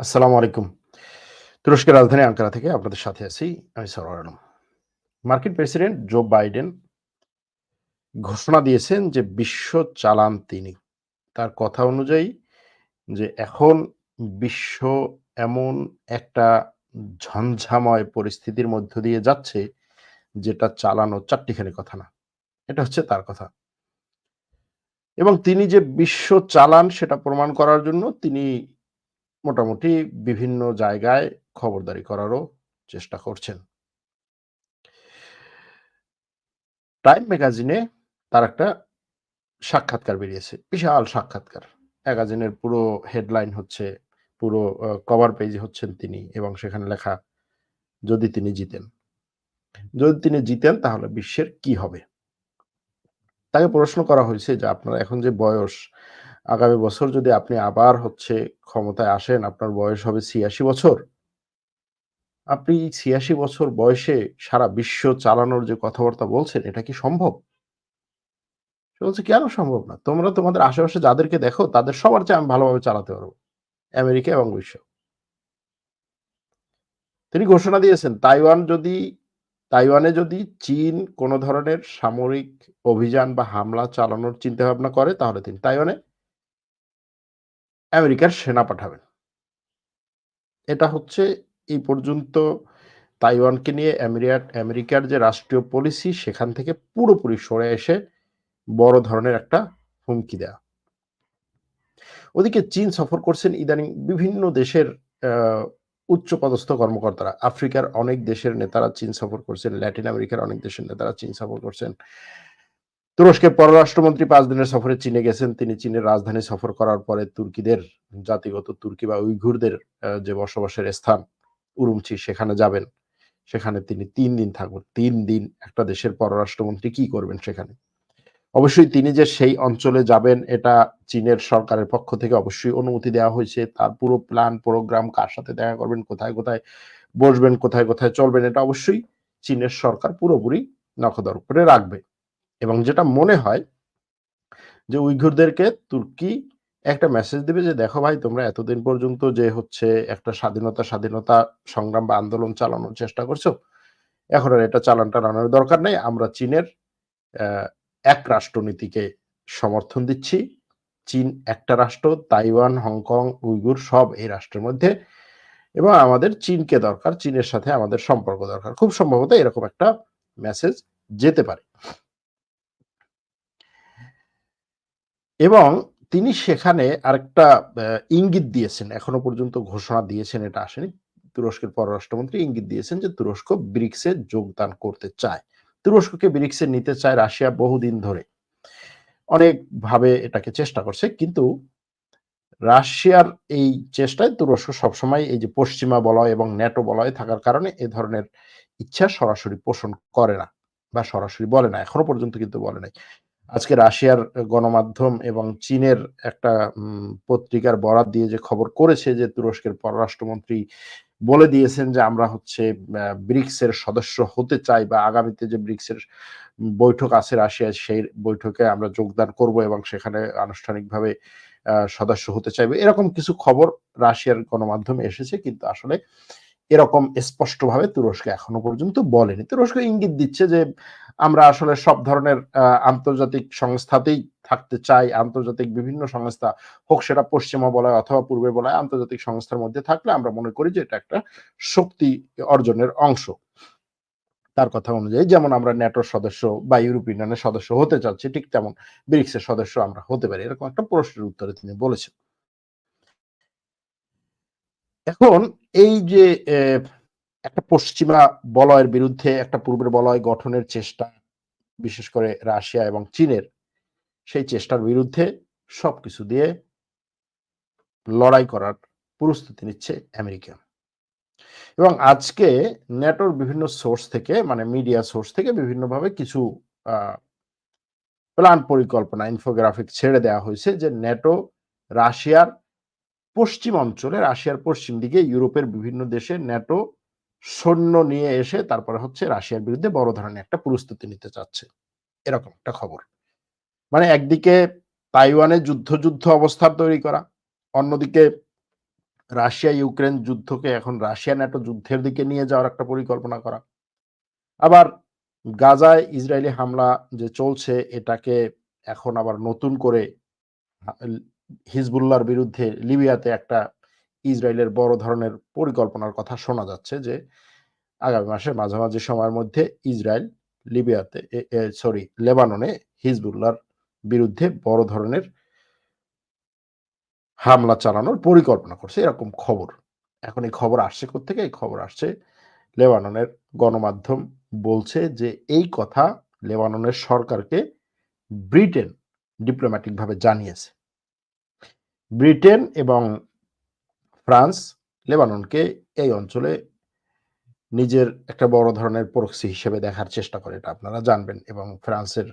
আসসালামু আলাইকুম। তুরস্কের রাজধানী আঙ্কারা থেকে আপনাদের সাথে আছি আমি সরোয়ার আলম। মার্কিন প্রেসিডেন্ট জো বাইডেন ঘোষণা দিয়েছেন যে বিশ্ব চালান তিনি। তার কথা অনুযায়ী যে এখন বিশ্ব এমন একটা ঝঞ্ঝাময় পরিস্থিতির মধ্য দিয়ে যাচ্ছে যেটা চালানো চারটিখানি কথা না। এটা হচ্ছে তার কথা। এবং তিনি যে বিশ্ব চালান সেটা প্রমাণ করার জন্য তিনি মোটামুটি বিভিন্ন জায়গায় খবরদারি করারও চেষ্টা করছেন। টাইম ম্যাগাজিনে তার একটা সাক্ষাৎকার বেরিয়েছে, বিশাল সাক্ষাৎকার। ম্যাগাজিনের পুরো হেডলাইন হচ্ছে, পুরো কভার পেজ হচ্ছেন তিনি এবং সেখানে লেখা, যদি তিনি জিতেন। যদি তিনি জিতেন তাহলে বিশ্বের কি হবে? তাকে প্রশ্ন করা হয়েছে যে আপনার এখন যে বয়স আগামী বছর যদি আপনি আবার হচ্ছে ক্ষমতায় আসেন, আপনার বয়স হবে ছিয়াশি বছর। আপনি ছিয়াশি বছর বয়সে সারা বিশ্ব চালানোর যে কথাবার্তা বলছেন, এটা কি সম্ভব? বলছে, কেন সম্ভব না? তোমরা তোমাদের আশেপাশে যাদেরকে দেখো, তাদের সবার চেয়ে আমি ভালোভাবে চালাতে পারব। আমেরিকা এবং বিশ্ব। তিনি ঘোষণা দিয়েছেন, তাইওয়ান যদি, তাইওয়ানে যদি চীন কোনো ধরনের সামরিক অভিযান বা হামলা চালানোর চিন্তা ভাবনা করে, তাহলে তিনি তাইওয়ানে আমেরিকার সেনা পাঠাবেন। এটা হচ্ছে এই পর্যন্ত তাইওয়ানকে নিয়ে আমেরিকার যে রাষ্ট্রীয় পলিসি সেখান থেকে পুরোপুরি সরে এসে বড় ধরনের একটা হুমকি দেয়া। ওদিকে চীন সফর করছেন ইদানিং বিভিন্ন দেশের উচ্চ পদস্থ কর্মকর্তারা। আফ্রিকার অনেক দেশের নেতারা চীন সফর করছেন, ল্যাটিন আমেরিকার অনেক দেশের নেতারা চীন সফর করছেন। তুরস্কের পররাষ্ট্রমন্ত্রী পাঁচ দিনের সফরে চীনে গেছেন। তিনি চীনের রাজধানী সফর করার পরে তুর্কিদের, জাতিগত তুর্কি বা উইঘুরদের যে বসবাসের স্থান, উরুমচি, সেখানে যাবেন। সেখানে তিনি তিন দিন থাকবেন তিন দিন একটা দেশের পররাষ্ট্রমন্ত্রী কি করবেন সেখানে? অবশ্যই তিনি যে সেই অঞ্চলে যাবেন, এটা চীনের সরকারের পক্ষ থেকে অবশ্যই অনুমতি দেওয়া হয়েছে। তার পুরো প্ল্যান, প্রোগ্রাম কার সাথে দেখা করবেন, কোথায় কোথায় বসবেন, কোথায় কোথায় চলবেন, এটা অবশ্যই চীনের সরকার পুরোপুরি নখদর করে রাখবে। এবং যেটা মনে হয় যে উইঘুরদেরকে তুর্কি একটা মেসেজ দিবে যে, দেখো ভাই, তোমরা এতদিন পর্যন্ত যে হচ্ছে একটা স্বাধীনতা স্বাধীনতা সংগ্রাম বা আন্দোলন চালানোর চেষ্টা করছ, এখন আর এটা চালান টালানোর দরকার নেই। আমরা চীনের এক রাষ্ট্রনীতিকে সমর্থন দিচ্ছি। চীন একটা রাষ্ট্র, তাইওয়ান, হংকং উইগুর সব এই রাষ্ট্রের মধ্যে। এবং আমাদের চীনকে দরকার, চীনের সাথে আমাদের সম্পর্ক দরকার। খুব সম্ভবত এরকম একটা মেসেজ যেতে পারে। এবং তিনি সেখানে আরেকটা ইঙ্গিত দিয়েছেন। এখনও পর্যন্ত ঘোষণা দিয়েছেন, এটা আসেনি। তুরস্কের পররাষ্ট্রমন্ত্রী ইঙ্গিত দিয়েছেন যে তুরস্ক ব্রিক্সে যোগদান করতে চায়। তুরস্ককে ব্রিক্সে নিতে চায় রাশিয়া বহুদিন ধরে। অনেকভাবে এটাকে চেষ্টা করছে, কিন্তু রাশিয়ার এই চেষ্টায় তুরস্ক সবসময় এই যে পশ্চিমা বলয় এবং ন্যাটো বলয় থাকার কারণে এ ধরনের ইচ্ছা সরাসরি পোষণ করে না বা সরাসরি বলে না। এখনও পর্যন্ত কিন্তু বলে নাই। আজকে রাশিয়ার গণমাধ্যম এবং চীনের একটা পত্রিকার বরাত দিয়ে যে খবর করেছে যে তুরস্কের পররাষ্ট্রমন্ত্রী বলে দিয়েছেন যে আমরা হচ্ছে ব্রিক্সের সদস্য হতে চাই বা আগামীতে যে ব্রিক্সের বৈঠক আছে রাশিয়া সেই বৈঠকে আমরা যোগদান করব এবং সেখানে আনুষ্ঠানিকভাবে সদস্য হতে চাইবে। এরকম কিছু খবর রাশিয়ার গণমাধ্যমে এসেছে, কিন্তু আসলে এরকম স্পষ্টভাবে তুরস্ক এখনও পর্যন্ত বলেনি। তুরস্ক ইঙ্গিত দিচ্ছে যে আমরা আসলে সব ধরনের আন্তর্জাতিক সংস্থাতেই থাকতে চাই, আন্তর্জাতিক বিভিন্ন সংস্থা হোক সেটা পশ্চিমা বলায় অথবা পূর্বে বলায় আন্তর্জাতিক সংস্থার মধ্যে থাকলে আমরা মনে করি যে এটা একটা শক্তি অর্জনের অংশ। তার কথা অনুযায়ী যেমন আমরা ন্যাটোর সদস্য বা ইউরোপিয়ান ইউনিয়নের সদস্য হতে চাচ্ছি, ঠিক তেমন ব্রিক্সের সদস্য আমরা হতে পারি, এরকম একটা প্রশ্নের উত্তরে তিনি বলেছেন। এখন এই যে একটা পশ্চিমা বলয়ের বিরুদ্ধে, একটা পূর্বের বলয় গঠনের চেষ্টা, বিশেষ করে রাশিয়া এবং চীনের, সেই চেষ্টার বিরুদ্ধে সবকিছু দিয়ে লড়াই করার প্রস্তুতি নিচ্ছে আমেরিকা। এবং আজকে নেটোর বিভিন্ন সোর্স থেকে মানে মিডিয়া সোর্স থেকে বিভিন্নভাবে কিছু প্ল্যান পরিকল্পনা, ইনফোগ্রাফিক ছেড়ে দেওয়া হয়েছে যে নেটো রাশিয়ার পশ্চিম অঞ্চলে, রাশিয়ার পশ্চিম দিকে ইউরোপের বিভিন্ন দেশে ন্যাটো সৈন্য নিয়ে এসে তারপরে হচ্ছে রাশিয়ার বিরুদ্ধে বড় ধরনের একটা প্রস্তুতি নিতে চাচ্ছে। এরকম একটা খবর। মানে একদিকে তাইওয়ানে যুদ্ধ যুদ্ধ অবস্থার তৈরি করা, অন্যদিকে রাশিয়া ইউক্রেন যুদ্ধকে এখন রাশিয়া ন্যাটো যুদ্ধের দিকে নিয়ে যাওয়ার একটা পরিকল্পনা করা। আবার গাজায় ইসরায়েলি হামলা যে চলছে, এটাকে এখন আবার নতুন করে হিজবুল্লাহর বিরুদ্ধে লিবিয়াতে একটা ইসরায়েলের বড় ধরনের পরিকল্পনার কথা শোনা যাচ্ছে যে, আগামী মাসের মাঝামাঝি সময়ের মধ্যে ইসরায়েল লিবিয়াতে সরি, লেবাননে হিজবুল্লাহর বিরুদ্ধে বড় ধরনের হামলা চালানোর পরিকল্পনা করছে। এরকম খবর। এখন এই খবর আসছে থেকে এই খবর আসছে লেবাননের গণমাধ্যম বলছে যে, এই কথা লেবাননের সরকারকে ব্রিটেন ডিপ্লোম্যাটিক ভাবে জানিয়েছে। ব্রিটেন এবং ফ্রান্স লেবাননকে এই অঞ্চলে নিজের একটা বড় ধরনের প্রক্সি হিসেবে দেখার চেষ্টা করে, এটা আপনারা জানবেন। এবং ফ্রান্সের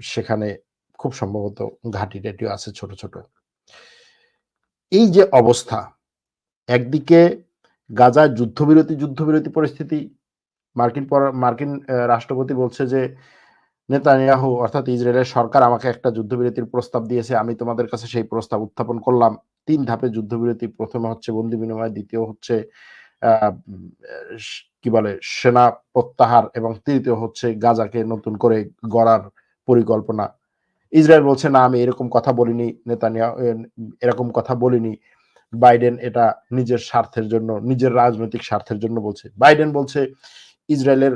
সেখানে খুব সম্ভবত ঘাঁটি টাটিও আছে ছোট ছোট। এই যে অবস্থা, একদিকে গাজায় যুদ্ধবিরতি যুদ্ধবিরতি পরিস্থিতি, মার্কিন মার্কিন রাষ্ট্রপতি বলছে যে নেতানিয়াহু, অর্থাৎ ইসরায়েলের সরকার আমাকে একটা যুদ্ধবিরতির প্রস্তাব দিয়েছে, আমি তোমাদের কাছে সেই প্রস্তাব উত্থাপন করলাম। তিন ধাপে যুদ্ধবিরতি, প্রথমে হচ্ছে বন্দি বিনিময়, দ্বিতীয় হচ্ছে কি বলে, সেনা প্রত্যাহার, এবং তৃতীয় হচ্ছে গাজাকে নতুন করে গড়ার পরিকল্পনা। ইসরায়েল বলছে, না, আমি এরকম কথা বলিনি নেতানিয়া এরকম কথা বলিনি। বাইডেন এটা নিজের স্বার্থের জন্য, নিজের রাজনৈতিক স্বার্থের জন্য বলছে। বাইডেন বলছে, ইসরায়েলের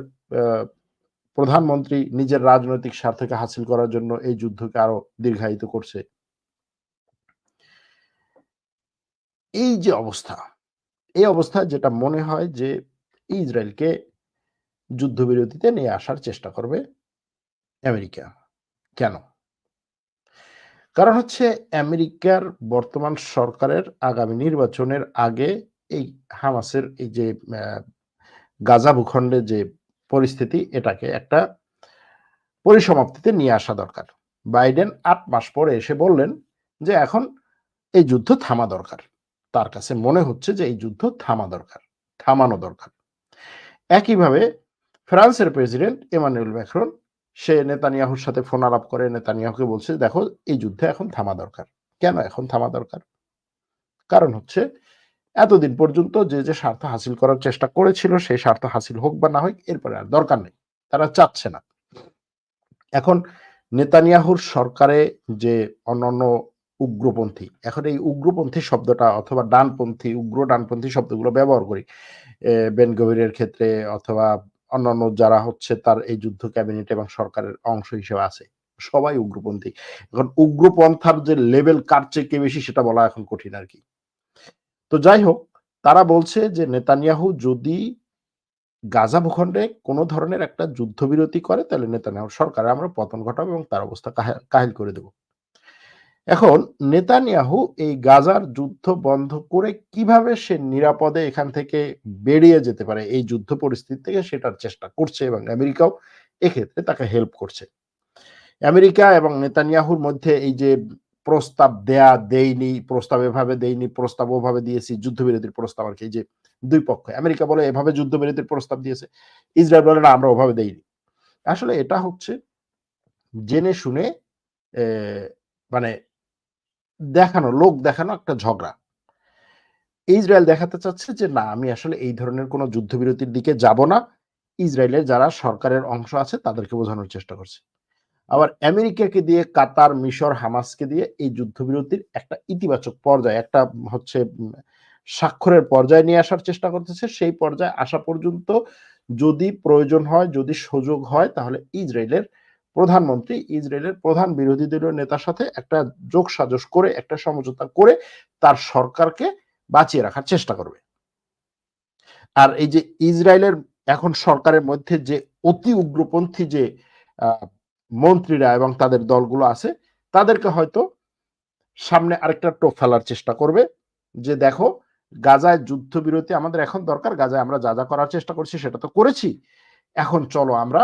প্রধানমন্ত্রী নিজের রাজনৈতিক স্বার্থকে হাসিল করার জন্য এই যুদ্ধকে আরও দীর্ঘায়িত করছে। এই যে অবস্থা, এই অবস্থা যেটা মনে হয় যে ইসরায়েলকে যুদ্ধবিরতিতে নিয়ে আসার চেষ্টা করবে আমেরিকা। কেন? কারণ হচ্ছে আমেরিকার বর্তমান সরকারের আগামী নির্বাচনের আগে এই হামাসের এই যে গাজা ভূখণ্ডে যে পরিস্থিতি এটাকে একটা পরিসমাপ্তিতে নিয়ে আসা দরকার। বাইডেন আট মাস পরে এসে বললেন যে, এখন এই যুদ্ধ থামা দরকার। তার কাছে মনে হচ্ছে যে, এই যুদ্ধ থামা দরকার, থামানো দরকার। একইভাবে ফ্রান্সের প্রেসিডেন্ট এমানুয়েল ম্যাক্রন, সে নেতানিয়াহুর সাথে ফোন আলাপ করে নেতানিয়াহুকে বলছে, দেখো, এই যুদ্ধে এখন থামা দরকার। কেন এখন থামা দরকার? কারণ হচ্ছে এতদিন পর্যন্ত যে যে স্বার্থ হাসিল করার চেষ্টা করেছিল, সেই স্বার্থ হাসিল হোক বা না হোক, এরপরে আর দরকার নেই। তারা চাচ্ছে না। এখন নেতানিয়াহুর সরকারে যে অন্যান্য উগ্রপন্থী, এখন এই উগ্রপন্থী শব্দটা অথবা ডানপন্থী, উগ্র ডানপন্থী শব্দগুলো ব্যবহার করি বেন গভীরের ক্ষেত্রে অথবা অন্যান্য যারা হচ্ছে তার এই যুদ্ধ ক্যাবিনেট এবং সরকারের অংশ হিসেবে আছে, সবাই উগ্রপন্থী। এখন উগ্রপন্থার যে লেভেল কার চেয়ে বেশি সেটা বলা এখন কঠিন আর কি। তো যাই হোক তারা বলছে যে নেতানিয়াহু যদি গাজা ভূখণ্ডে কোনো ধরনের একটা যুদ্ধবিরতি করে, তাহলে নেতানিয়াহু সরকার আমরা পতন ঘটাবো এবং তার অবস্থা কাহিল করে দেব। এখন নেতানিয়াহু এই গাজার যুদ্ধ বন্ধ করে কীভাবে সে নিরাপদে এখান থেকে বেরিয়ে যেতে পারে, এই যুদ্ধ পরিস্থিতি থেকে সেটার চেষ্টা করছে এবং আমেরিকাও এক্ষেত্রে তাকে হেল্প করছে। আমেরিকা এবং নেতানিয়াহুর মধ্যে এই যে প্রস্তাব দেয়া দেয়নি প্রস্তাব এভাবে দেয়নি প্রস্তাব ওভাবে দিয়েছি, যুদ্ধবিরতির প্রস্তাব আর কি যে দুই পক্ষ, আমেরিকা বলে এভাবে যুদ্ধবিরতির প্রস্তাব দিয়েছে, ইসরায়েল বলে না, আমরা ওভাবে দেইনি। আসলে এটা হচ্ছে জেনে শুনে মানে দেখানো, লোক দেখানো একটা ঝগড়া। ইসরায়েল দেখাতে চাচ্ছে যে, না, আমি আসলে এই ধরনের কোনো যুদ্ধবিরতির দিকে যাব না। ইসরায়েলের যারা সরকারের অংশ আছে, তাদেরকে বোঝানোর চেষ্টা করছে। আবার আমেরিকাকে দিয়ে কাতার, মিশর, হামাসকে দিয়ে এই যুদ্ধবিরতির একটা ইতিবাচক পর্যায়ে, একটা হচ্ছে স্বাক্ষরের পর্যায়ে নিয়ে আসার চেষ্টা করতেছে। সেই পর্যায়ে আসা পর্যন্ত যদি প্রয়োজন হয়, যদি সুযোগ হয়, তাহলে ইসরায়েলের প্রধানমন্ত্রী, ইসরায়েলের প্রধান বিরোধী দলীয় নেতার সাথে একটা যোগ সাজস করে, একটা সমঝোতা করে তার সরকারকে বাঁচিয়ে রাখার চেষ্টা করবে। আর এই যে ইসরায়েলের এখন সরকারের মধ্যে যে অতি উগ্রপন্থী যে মন্ত্রীরা এবং তাদের দলগুলো আছে, তাদেরকে হয়তো সামনে আরেকটা টোপ ফেলার চেষ্টা করবে যে দেখো, গাজায় যুদ্ধবিরতি আমাদের এখন দরকার, গাজায় আমরা যা যা করার চেষ্টা করছি সেটা তো করেছি। এখন চলো আমরা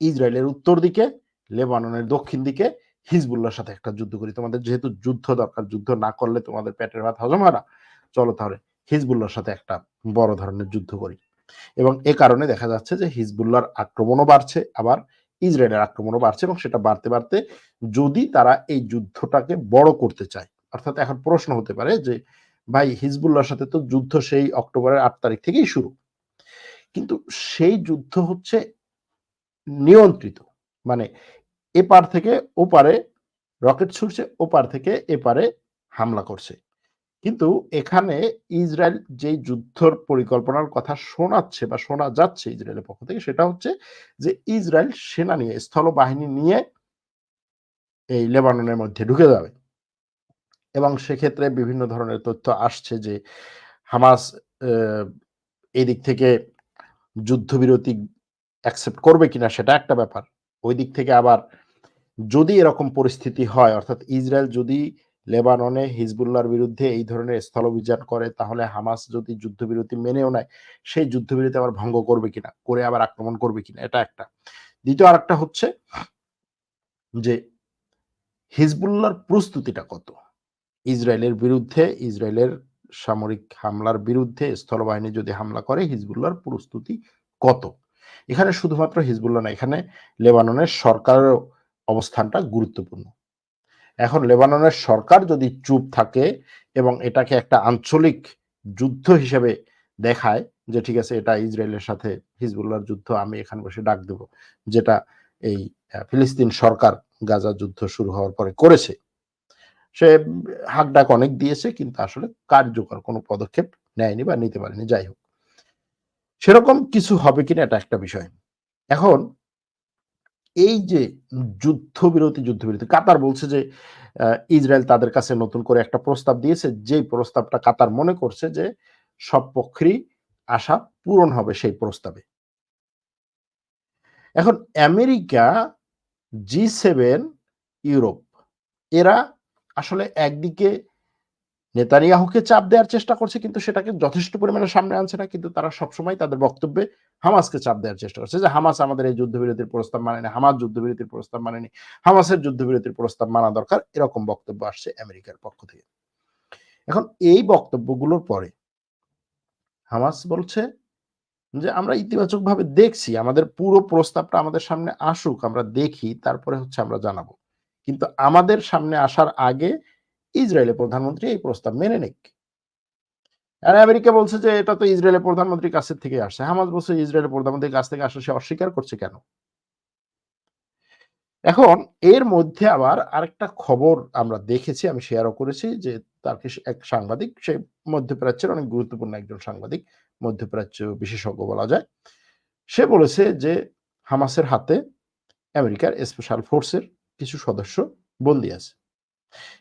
ইসরায়েলের উত্তর দিকে, লেবাননের দক্ষিণ দিকে হিজবুল্লার সাথে একটা যুদ্ধ করি। তোমাদের যেহেতু যুদ্ধ দরকার, যুদ্ধ না করলে তোমাদের পেটের ভাত হজম হয় না। চলো তাহলে হিজবুল্লার সাথে একটা বড় ধরনের যুদ্ধ করি। এবং এ কারণে দেখা যাচ্ছে যে হিজবুল্লার আক্রমণও বাড়ছে, আবার ইসরায়েলের আক্রমণও বাড়ছে এবং সেটা বাড়তে বাড়তে যদি তারা এই যুদ্ধটাকে বড় করতে চায়, অর্থাৎ এখন প্রশ্ন হতে পারে যে, ভাই হিজবুল্লাহর সাথে তো যুদ্ধ সেই অক্টোবরের আট তারিখ থেকেই শুরু। কিন্তু সেই যুদ্ধ হচ্ছে নিয়ন্ত্রিত মানে এপার থেকে ওপারে রকেট ছুটছে ওপার থেকে এপারে হামলা করছে। কিন্তু এখানে ইসরায়েল যে যুদ্ধর পরিকল্পনার কথা শোনাচ্ছে বা শোনা যাচ্ছে ইসরায়েলের পক্ষ থেকে, সেটা হচ্ছে যে ইসরায়েল সেনা নিয়ে স্থল বাহিনী নিয়ে এই লেবাননের মধ্যে ঢুকে যাবে। এবং সেক্ষেত্রে বিভিন্ন ধরনের তথ্য আসছে যে হামাস এই দিক থেকে যুদ্ধবিরতি অ্যাকসেপ্ট করবে কিনা সেটা একটা ব্যাপার। ওই দিক থেকে আবার যদি এরকম পরিস্থিতি হয়, অর্থাৎ ইসরায়েল যদি লেবাননে হিজবুল্লাহর বিরুদ্ধে এই ধরনের স্থল অভিযান করে, তাহলে হামাস যদি যুদ্ধবিরতি মেনেও নেয়, সেই যুদ্ধবিরতি আবার ভঙ্গ করবে কিনা, করে আবার আক্রমণ করবে কিনা, এটা একটা। দ্বিতীয় আর একটা হচ্ছে যে হিজবুল্লাহর প্রস্তুতিটা কত? ইসরায়েলের বিরুদ্ধে, ইসরায়েলের সামরিক হামলার বিরুদ্ধে স্থলবাহিনী যদি হামলা করে, হিজবুল্লাহর প্রস্তুতি কত? এখানে শুধুমাত্র হিজবুল্লাহ না, এখানে লেবাননের সরকারের অবস্থানটা গুরুত্বপূর্ণ। এখন লেবাননের সরকার যদি চুপ থাকে এবং এটাকে একটা আঞ্চলিক যুদ্ধ হিসেবে দেখায় যে, ঠিক আছে, এটা ইসরায়েলের সাথে হিজবুল্লাহর যুদ্ধ, আমি এখানে বসে ডাক দেব। যেটা এই ফিলিস্তিন সরকার গাজা যুদ্ধ শুরু হওয়ার পরে করেছে। সে হাক ডাক অনেক দিয়েছে, কিন্তু আসলে কার্যকর কোনো পদক্ষেপ নেয়নি বা নিতে পারেনি। যাই হোক, সেরকম কিছু হবে কিনা এটা একটা বিষয়। এখন এই যে যুদ্ধবিরতি যুদ্ধবিরতি, কাতার বলছে যে ইসরায়েল তাদের কাছে নতুন করে একটা প্রস্তাব দিয়েছে যে প্রস্তাবটা কাতার মনে করছে যে, সব পক্ষেরই আশা পূরণ হবে সেই প্রস্তাবে। এখন আমেরিকা, জি সেভেন, ইউরোপ, এরা আসলে একদিকে নেতানিয়াহুকে চাপ দেওয়ার চেষ্টা করছে, কিন্তু সেটাকে যথেষ্ট পরিমাণে সামনে আনছে না, কিন্তু তারা সবসময় তাদের বক্তব্যে হামাসকে চাপ দেওয়ার চেষ্টা করছে। যে হামাস আমাদের এই যুদ্ধবিরতির প্রস্তাব মানেনি, হামাস যুদ্ধবিরতির প্রস্তাব মানেনি, হামাসের যুদ্ধবিরতির প্রস্তাব মানা দরকার, এরকম বক্তব্য আসছে আমেরিকার পক্ষ থেকে। এখন এই বক্তব্যগুলোর পরে হামাস বলছে যে, আমরা ইতিবাচক ভাবে দেখছি, আমাদের পুরো প্রস্তাবটা আমাদের সামনে আসুক, আমরা দেখি, তারপরে হচ্ছে আমরা জানাব। কিন্তু আমাদের সামনে আসার আগে ইসরায়েলের প্রধানমন্ত্রী এই প্রস্তাব মেনে নিক। আর আমেরিকা বলছে যে, এটা তো ইসরায়েলের প্রধানমন্ত্রীর কাছের থেকে আসছে। হামাজ বলছে ইসরায়েলের প্রধানমন্ত্রীর কাছ থেকে আসলে সে অস্বীকার করছে কেন? এখন এর মধ্যে আবার আরেকটা খবর আমরা দেখেছি, আমি শেয়ারও করেছি যে, তার এক সাংবাদিক, সে মধ্যপ্রাচ্যের অনেক গুরুত্বপূর্ণ একজন সাংবাদিক, মধ্যপ্রাচ্য বিশেষজ্ঞ বলা যায়, সে বলেছে যে, হামাসের হাতে আমেরিকার স্পেশাল ফোর্সের কিছু সদস্য বন্দী আছে।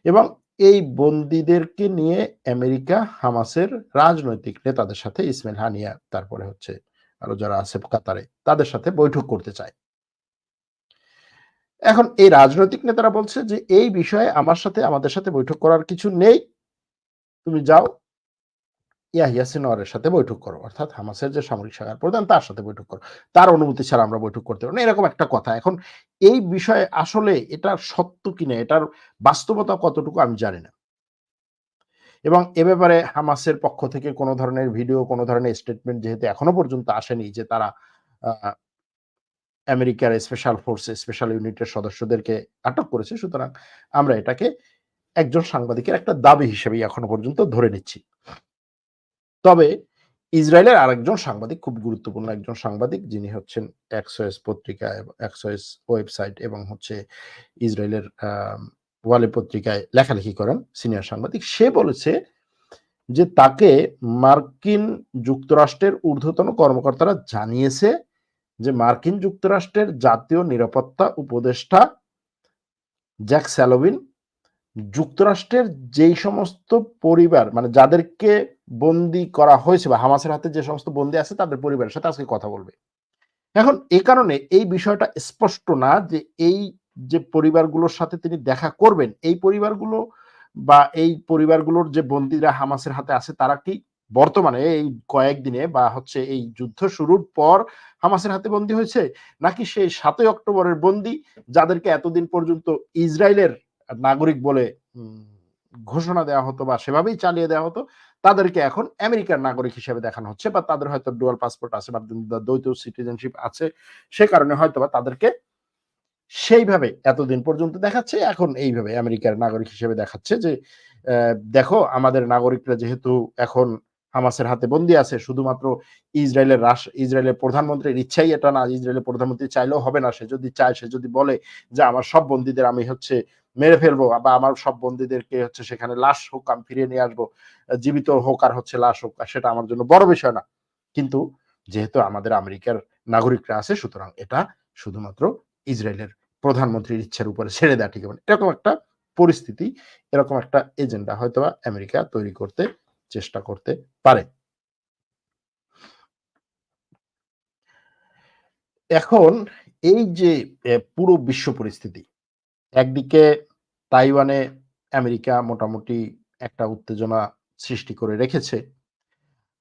এবং এই বন্দীদেরকে নিয়ে আমেরিকা হামাসের রাজনৈতিক নেতাদের সাথে ইসমাইল হানিয়া, তারপরে হচ্ছে আরও যারা আছে কাতারে, তাদের সাথে বৈঠক করতে চায়। এখন এই রাজনৈতিক নেতারা বলছে যে, এই বিষয়ে আমার সাথে, আমাদের সাথে বৈঠক করার কিছু নেই। তুমি যাও ইয়াহিয়া সাথে বৈঠক করো, অর্থাৎ হামাসের যে সামরিক শাখার প্রধান তার সাথে বৈঠক করো। তার অনুমতি ছাড়া আমরা বৈঠক করতে পারব না। এরকম একটা কথা। এখন এই বিষয়ে আসলে এটা সত্য কিনা, এটার বাস্তবতা কতটুকু আমি জানি না। এবং এ ব্যাপারে হামাসের পক্ষ থেকে কোনো ধরনের ভিডিও, কোনো ধরনের স্টেটমেন্ট যেহেতু এখনও পর্যন্ত আসেনি যে তারা আমেরিকার স্পেশাল ফোর্স স্পেশাল ইউনিটের সদস্যদেরকে আটক করেছে, সুতরাং আমরা এটাকে একজন সাংবাদিকের একটা দাবি হিসেবে এখনও পর্যন্ত ধরে নিচ্ছি। তবে ইসরায়েলের আরেকজন সাংবাদিক, খুব গুরুত্বপূর্ণ একজন সাংবাদিক, যিনি হচ্ছেন এক্সওএস পত্রিকা এক্সওএস ওয়েবসাইট এবং হচ্ছে ইসরায়েলের ওয়ালে পত্রিকায় লেখালেখি করেন সিনিয়র সাংবাদিক। সে বলেছে যে তাকে মার্কিন যুক্তরাষ্ট্রের ঊর্ধ্বতন কর্মকর্তারা জানিয়েছে যে মার্কিন যুক্তরাষ্ট্রের জাতীয় নিরাপত্তা উপদেষ্টা জ্যাক স্যালোভিন যুক্তরাষ্ট্রের যেই সমস্ত পরিবার মানে যাদেরকে বন্দি করা হয়েছে বা হামাসের হাতে যে সমস্ত বন্দি আছে তাদের পরিবারের সাথে আজকে কথা বলবে। এখন এ কারণে এই বিষয়টা স্পষ্ট না যে এই যে পরিবারগুলোর সাথে তিনি দেখা করবেন, এই পরিবারগুলো বা এই পরিবারগুলোর যে বন্দিরা হামাসের হাতে আছে তারা কি বর্তমানে এই কয়েকদিনে বা হচ্ছে এই যুদ্ধ শুরুর পর হামাসের হাতে বন্দী হয়েছে? নাকি সেই সাতই অক্টোবরের বন্দি যাদেরকে এতদিন পর্যন্ত ইসরায়েলের নাগরিক বলে ঘোষণা দেওয়া হতো বা সেভাবেই চালিয়ে দেওয়া হতো তাদেরকে এখন আমেরিকার নাগরিক হিসেবে দেখানো হচ্ছে বা তাদের হয়তো ডুয়াল পাসপোর্ট আছে বা দ্বৈত সিটিজেনশিপ আছে। সে কারণে হয়তো বা তাদেরকে সেইভাবে এতদিন পর্যন্ত দেখাচ্ছে, এখন এইভাবে আমেরিকার নাগরিক হিসেবে দেখাচ্ছে যে দেখো আমাদের নাগরিকরা যেহেতু এখন হামাসের হাতে বন্দি আছে, শুধুমাত্র ইসরায়েলের রাষ্ট্র, ইসরায়েলের প্রধানমন্ত্রীর ইচ্ছাই এটা না, ইসরায়েলের প্রধানমন্ত্রী চাইলেও হবে না, সে যদি চায়, সে যদি বলে যে আমার সব বন্দীদের আমি হচ্ছে মেরে ফেলব বা আমার সব বন্দীদেরকে হচ্ছে সেখানে লাশ হোক, আমি ফিরিয়ে নিয়ে আসব, জীবিত হোক আর হচ্ছে লাশ হোক সেটা আমার জন্য বড় বিষয় না। কিন্তু যেহেতু আমাদের আমেরিকার নাগরিকরা আছে, সুতরাং এটা শুধুমাত্র ইসরায়েলের প্রধানমন্ত্রীর ইচ্ছার উপরে ছেড়ে দেওয়া ঠিক এরকম একটা পরিস্থিতি, এরকম একটা এজেন্ডা হয়তো আমেরিকা তৈরি করতে চেষ্টা করতে পারে। এখন এই যে পুরো বিশ্ব পরিস্থিতি একদিকে তাইওয়ানে আমেরিকা মোটামুটি একটা উত্তেজনা সৃষ্টি করে রেখেছে।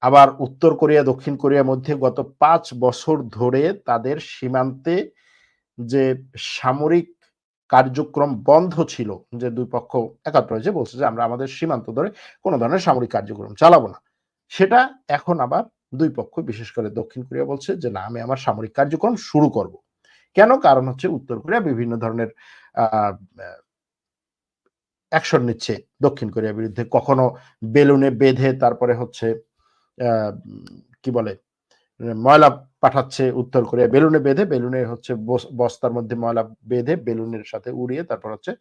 আবার উত্তর কোরিয়া, দক্ষিণ কোরিয়ার মধ্যে গত পাঁচ বছর ধরে তাদের সীমান্তে যে সামরিক কার্যক্রম বন্ধ ছিল, যে দুই পক্ষ একাত্র হয়েছে, বলছে যে আমরা আমাদের সীমান্ত ধরে কোনো ধরনের সামরিক কার্যক্রম চালাবো না। সেটা এখন আবার দুই পক্ষ, বিশেষ করে দক্ষিণ কোরিয়া বলছে যে, না, আমি আমার সামরিক কার্যক্রম শুরু করব। কেন? কারণ হচ্ছে উত্তর কোরিয়া বিভিন্ন ধরনের অ্যাকশন নিচ্ছে দক্ষিণ কোরিয়ার বিরুদ্ধে। কখনো বেলুনে বেঁধে তারপরে হচ্ছে কি বলে, ময়লা পাঠাচ্ছে উত্তর কোরিয়া। বেলুনে বেঁধে, বেলুনে হচ্ছে বস্তার মধ্যে ময়লা বেঁধে বেলুনের সাথে উড়িয়ে তারপর হচ্ছে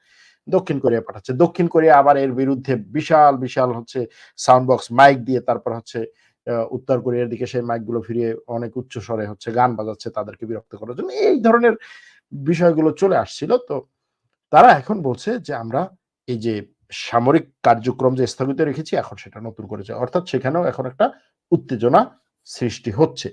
দক্ষিণ কোরিয়া পাঠাচ্ছে। দক্ষিণ কোরিয়া আবার এর বিরুদ্ধে বিশাল বিশাল হচ্ছে সাউন্ড বক্স মাইক দিয়ে তারপর হচ্ছে উত্তর কোরিয়ার দিকে সেই মাইকগুলো ফিরিয়ে অনেক উচ্চ স্বরে হচ্ছে গান বাজাচ্ছে তাদেরকে বিরক্ত করার জন্য। এই ধরনের বিষয়গুলো চলে আসছিল। তো তারা এখন বলছে যে, আমরা এই যে সামরিক কার্যক্রম যে স্থগিত রেখেছি, এখন সেটা নতুন করেছে অর্থাৎ সেখানেও এখন একটা উত্তেজনা সৃষ্টি হচ্ছে।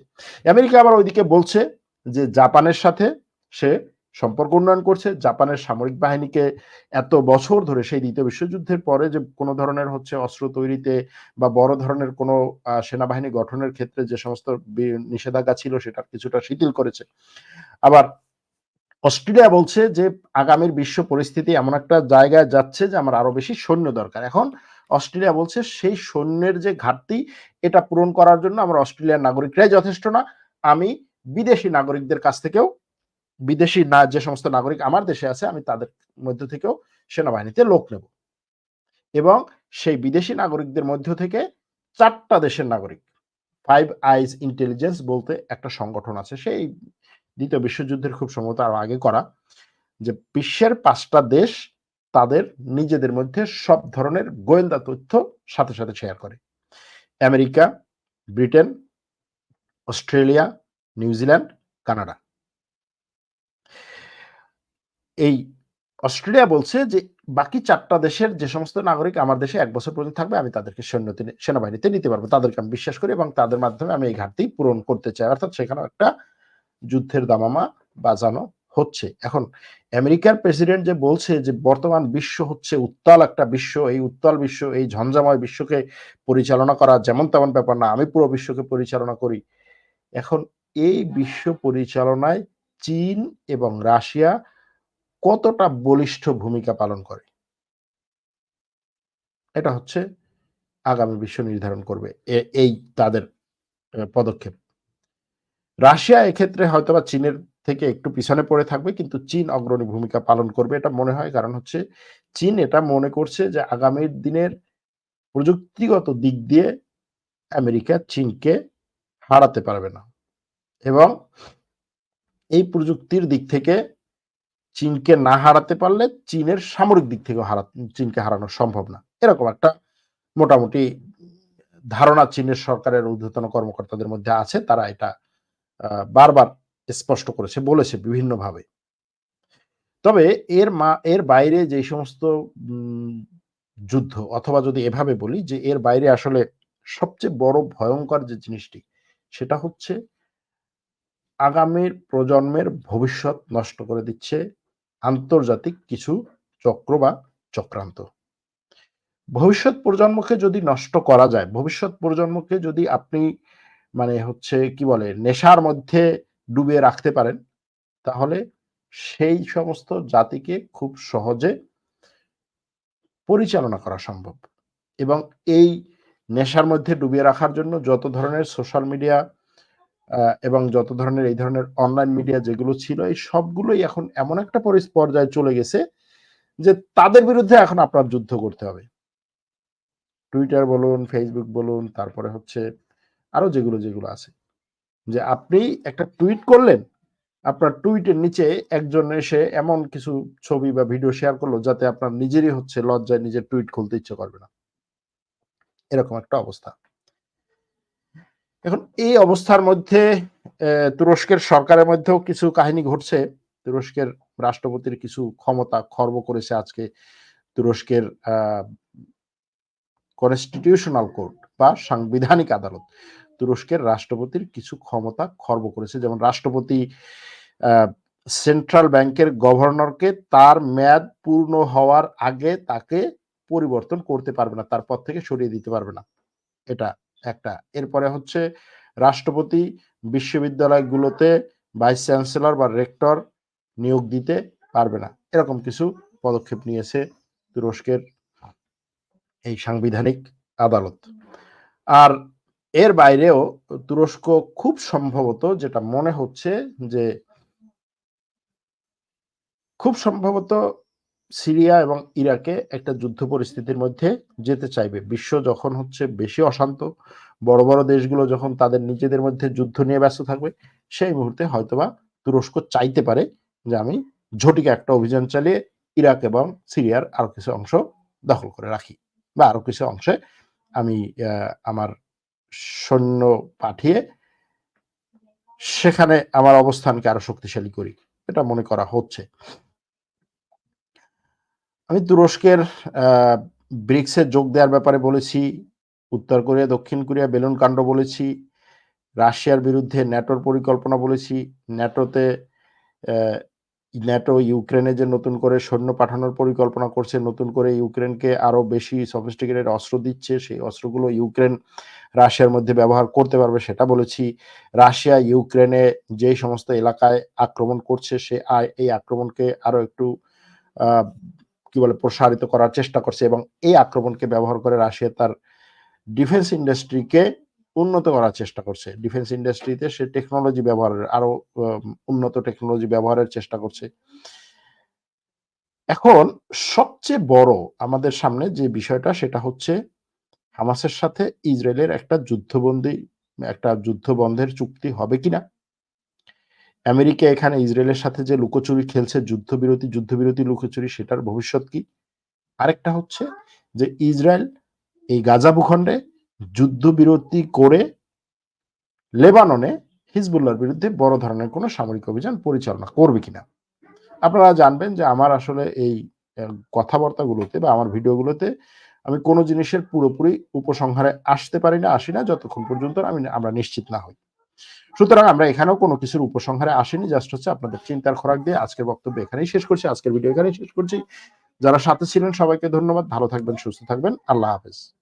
আমেরিকা আবার ওইদিকে বলছে যে, জাপানের সাথে সে সম্পর্ক উন্নয়ন করছে। জাপানের সামরিক বাহিনীকে এত বছর ধরে সেই দ্বিতীয় বিশ্বযুদ্ধের পরে যে কোনো ধরনের হচ্ছে অস্ত্র তৈরিতে বা বড় ধরনের কোনো সেনাবাহিনী গঠনের ক্ষেত্রে যে সমস্ত নিষেধাজ্ঞা ছিল সেটা কিছুটা শিথিল করেছে। আবার অস্ট্রেলিয়া বলছে যে আগামীর বিশ্ব পরিস্থিতি এমন একটা জায়গায় যাচ্ছে যে আমার আরও বেশি সৈন্য দরকার। এখন অস্ট্রেলিয়া বলছে সেই সৈন্যের যে ঘাটতি, এটা পূরণ করার জন্য আমার অস্ট্রেলিয়ার নাগরিকরাই যথেষ্ট না। আমি বিদেশি নাগরিকদের কাছ থেকেও বিদেশি না, যে সমস্ত নাগরিক আমার দেশে আছে, আমি তাদের মধ্য থেকেও সেনাবাহিনীতে লোক নেব। এবং সেই বিদেশি নাগরিকদের মধ্য থেকে চারটা দেশের নাগরিক ফাইভ আইজ ইন্টেলিজেন্স বলতে একটা সংগঠন আছে, সেই দ্বিতীয় বিশ্বযুদ্ধের খুব সম্ভবত আরও আগে করা, যে বিশ্বের পাঁচটা দেশ তাদের নিজেদের মধ্যে সব ধরনের গোয়েন্দা তথ্য সাথে সাথে শেয়ার করে। America, Britain, Australia New Zealand Canada. এই অস্ট্রেলিয়া বলছে যে, বাকি চারটা দেশের যে সমস্ত নাগরিক আমার দেশে এক বছর পর্যন্ত থাকবে, আমি তাদেরকে সৈন্য সেনাবাহিনীতে নিতে পারব। তাদেরকে আমি বিশ্বাস করি এবং তাদের মাধ্যমে আমি এই ঘাটতি পূরণ করতে চাই। অর্থাৎ সেখানে একটা যুদ্ধের দামামা বাজানো হচ্ছে। এখন আমেরিকার প্রেসিডেন্ট যে বলছে যে, বর্তমান বিশ্ব হচ্ছে উত্তাল একটা বিশ্ব, এই উত্তাল বিশ্ব, এই ঝঞ্ঝাময় বিশ্বকে পরিচালনা করা যেমন তেমন ব্যাপার না, আমি পুরো বিশ্বকে পরিচালনা করি। এখন এই বিশ্ব পরিচালনায় চীন এবং রাশিয়া কতটা বলিষ্ঠ ভূমিকা পালন করে? এটা হচ্ছে আগামী বিশ্ব নির্ধারণ করবে এই তাদের পদক্ষেপ। রাশিয়া এক্ষেত্রে হয়তোবা চীনের থেকে একটু পিছনে পড়ে থাকবে, কিন্তু চীন অগ্রণী ভূমিকা পালন করবে এটা মনে হয়, কারণ হচ্ছে চীন এটা মনে করছে যে আগামীর দিনের প্রযুক্তিগত দিক দিয়ে আমেরিকা চীনকে হারাতে পারবে না। এবং এই প্রযুক্তির দিক থেকে চীনকে না হারাতে পারলে চীনের সামরিক দিক থেকেও হারা, চীনকে হারানো সম্ভব না। এরকম একটা মোটামুটি ধারণা চীনের সরকারের ঊর্ধ্বতন কর্মকর্তাদের মধ্যে আছে। তারা এটা বারবার স্পষ্ট করেছে, বলেছে বিভিন্নভাবে। তবে এর মা, এর বাইরে যে সমস্ত যুদ্ধ, অথবা যদি এভাবে বলি যে এর বাইরে আসলে সবচেয়ে বড় ভয়ঙ্কর যে জিনিসটি, সেটা হচ্ছে আগামীর প্রজন্মের ভবিষ্যৎ নষ্ট করে দিচ্ছে আন্তর্জাতিক কিছু চক্র বা চক্রান্ত। ভবিষ্যৎ প্রজন্মকে যদি নষ্ট করা যায়, ভবিষ্যৎ প্রজন্মকে যদি আপনি মানে হচ্ছে কি বলে, নেশার মধ্যে ডুবিয়ে রাখতে পারেন, তাহলে সেই সমস্ত জাতিকে খুব সহজে পরিচালনা করা সম্ভব। এবং এই নেশার মধ্যে ডুবিয়ে রাখার জন্য যত ধরনের সোশ্যাল মিডিয়া এবং যত ধরনের এই ধরনের অনলাইন মিডিয়া যেগুলো ছিল, এই সবগুলোই এখন এমন একটা পর্যায়ে চলে গেছে যে তাদের বিরুদ্ধে এখন আপনার যুদ্ধ করতে হবে। টুইটার বলুন ফেসবুক বলুন, তারপরে হচ্ছে আরও যেগুলো যেগুলো আছে। যে আপনি একটা টুইট করলেন, আপনার টুইটের নিচে একজন এসে এমন কিছু ছবি বা ভিডিও শেয়ার করল যাতে আপনার নিজেরই হচ্ছে লজ্জায় নিজের টুইট খুলতে ইচ্ছে করবে না। এরকম একটা অবস্থা। এখন এই অবস্থার মধ্যে তুরস্কের সরকারের মধ্যেও কিছু কাহিনী ঘটছে। তুরস্কের রাষ্ট্রপতির কিছু ক্ষমতা খর্ব করেছে আজকে তুরস্কের কনস্টিটিউশনাল কোর্ট বা সাংবিধানিক আদালত। তুরস্কের রাষ্ট্রপতির কিছু ক্ষমতা খর্ব করেছে। যেমন রাষ্ট্রপতি সেন্ট্রাল ব্যাংকের গভর্নরকে তার মেয়াদ পূর্ণ হওয়ার আগে তাকে পরিবর্তন করতে পারবে না তারপর থেকে সরিয়ে দিতে পারবে না। এটা একটা। এরপরে হচ্ছে রাষ্ট্রপতি বিশ্ববিদ্যালয়গুলোতে ভাইস চ্যান্সেলর বা রেক্টর নিয়োগ দিতে পারবে না। এরকম কিছু পদক্ষেপ নিয়েছে তুরস্কের এই সাংবিধানিক আদালত। আর এর বাইরেও তুরস্ক খুব সম্ভবত যেটা মনে হচ্ছে যে খুব সম্ভবত সিরিয়া এবং ইরাকে একটা যুদ্ধ পরিস্থিতির মধ্যে যেতে চাইবে। বিশ্ব যখন হচ্ছে বেশি অশান্ত, বড় বড় দেশগুলো যখন তাদের নিজেদের মধ্যে যুদ্ধ নিয়ে ব্যস্ত থাকবে, সেই মুহূর্তে হয়তোবা তুরস্ক চাইতে পারে যে আমি ঝটিকা একটা অভিযান চালিয়ে ইরাক এবং সিরিয়ার আরও কিছু অংশ দখল করে রাখি বা আরও কিছু অংশে আমি আমার সৈন্য পাঠিয়ে সেখানে আমার অবস্থানকে আরও শক্তিশালী করি। এটা মনে করা হচ্ছে। আমি তুরস্কের ব্রিক্সে যোগ দেওয়ার ব্যাপারে বলেছি, উত্তর কোরিয়া, দক্ষিণ কোরিয়া, বেলুন কাণ্ড বলেছি, রাশিয়ার বিরুদ্ধে ন্যাটোর পরিকল্পনা বলেছি, ন্যাটোতে ন্যাটো ইউক্রেনে যে নতুন করে সৈন্য পাঠানোর পরিকল্পনা করছে, নতুন করে ইউক্রেনকে আরও বেশি সফিস্টিকেটেড অস্ত্র দিচ্ছে, সেই অস্ত্রগুলো ইউক্রেন রাশিয়ার মধ্যে ব্যবহার করতে পারবে সেটা বলেছি। রাশিয়া ইউক্রেনে যেই সমস্ত এলাকায় আক্রমণ করছে, সে এই আক্রমণকে আরও একটু কি বলে, প্রসারিত করার চেষ্টা করছে এবং এই আক্রমণকে ব্যবহার করে রাশিয়া তার ডিফেন্স ইন্ডাস্ট্রিকে উন্নত করার চেষ্টা করছে। ডিফেন্স ইন্ডাস্ট্রিতে সে টেকনোলজি ব্যবহারের আরও উন্নত টেকনোলজি ব্যবহারের চেষ্টা করছে। এখন সবচেয়ে বড় আমাদের সামনে যে বিষয়টা, সেটা হচ্ছে হামাসের সাথে ইসরায়েলের একটা যুদ্ধবন্দী, একটা যুদ্ধ বন্ধের চুক্তি হবে কিনা? আমেরিকা এখানে ইসরায়েলের সাথে যে লুকোচুরি খেলছে, যুদ্ধবিরতি যুদ্ধবিরতি লুকোচুরি, সেটার ভবিষ্যৎ কি? আরেকটা হচ্ছে যে ইসরায়েল এই গাজা ভূখণ্ডে যুদ্ধবিরতি করে লেবাননে হিজবুল্লাহর বিরুদ্ধে বড় ধরনের কোনো সামরিক অভিযান পরিচালনা করবে কিনা? আপনারা জানবেন যে আমার আসলে এই কথাবার্তাগুলোতে বা আমার ভিডিওগুলোতে আমি কোনো জিনিসের পুরোপুরি উপসংহারে আসতে পারি না, আসি না, যতক্ষণ পর্যন্ত আমি, আমরা নিশ্চিত না হই। সুতরাং আমরা এখানেও কোনো কিছুর উপসংহারে আসিনি জাস্ট হচ্ছে আপনাদের চিন্তার খোরাক দিয়ে আজকের বক্তব্য এখানেই শেষ করছি, আজকের ভিডিও এখানেই শেষ করছি। যারা সাথে ছিলেন সবাইকে ধন্যবাদ, ভালো থাকবেন, সুস্থ থাকবেন, আল্লাহ হাফেজ।